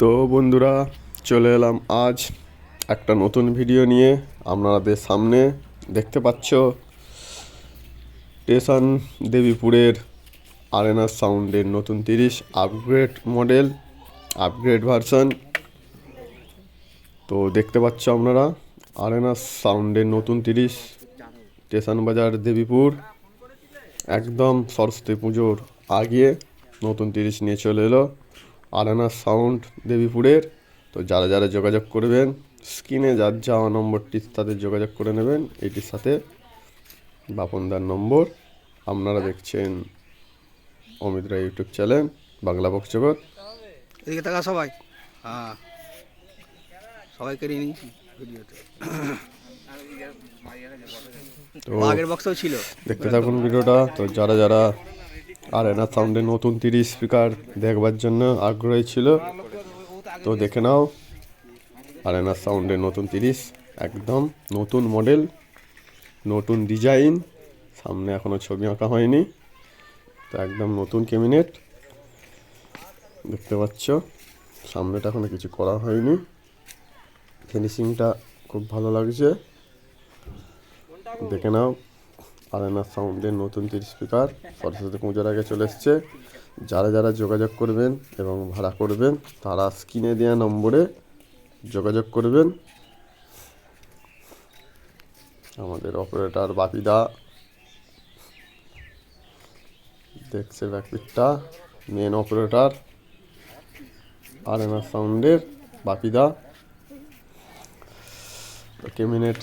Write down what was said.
তো বন্ধুরা, চলে এলাম আজ একটা নতুন ভিডিও নিয়ে আপনাদের সামনে। দেখতে পাচ্ছ, স্টেশন দেবীপুরের আরেনা সাউন্ডের নতুন তিরিশ আপগ্রেড মডেল আপগ্রেড ভার্সন তো দেখতে পাচ্ছ আপনারা, আরেনা সাউন্ডের নতুন তিরিশ স্টেশন বাজার দেবীপুর। একদম সরস্বতী পুজোর আগে নতুন তিরিশ নিয়ে চলে এলো। আরানা সাউন্ড দেবীপুরের। তো যারা যারা যোগাযোগ করবেন স্ক্রিনে যার যাওয়া নম্বরটি তাদের যোগাযোগ করে নেবেন। এটির সাথে বাপনদার নম্বর। আপনারা দেখছেন অমিত রায় ইউটিউব চ্যানেল বাংলা বকজগৎ এদিকে থাকা সবাই। হ্যাঁ। সবাইকে নিয়ে নিয়েছি ভিডিওতে। তো আগের বক্সও ছিল। দেখতে থাকুন ভিডিওটা। তো যারা যারা আরেনা সাউন্ডের নতুন তিরিশ স্পিকার দেখবার জন্য আগ্রহী ছিল। তো দেখে নাও। আরেনা সাউন্ডের নতুন তিরিশ, একদম নতুন মডেল নতুন ডিজাইন সামনে এখনও ছবি আঁকা হয়নি। তো একদম নতুন ক্যাবিনেট দেখতে পাচ্ছ, সামনেটা এখনও কিছু করা হয়নি। ফিনিশিংটা খুব ভালো লাগছে। দেখে নাও। আরেনা সাউন্ডের নতুন তিরিশ স্পিকার সরস্বতী পুজোর আগে চলে এসছে। যারা যারা যোগাযোগ করবেন এবং ভাড়া করবেন, তারা স্ক্রিনে দেওয়া নম্বরে যোগাযোগ করবেন। আমাদের অপারেটর বাপিদা দেখছে ব্যাকপিকটা মেন অপারেটর আরেনা সাউন্ডের বাপিদা। কেমিনেট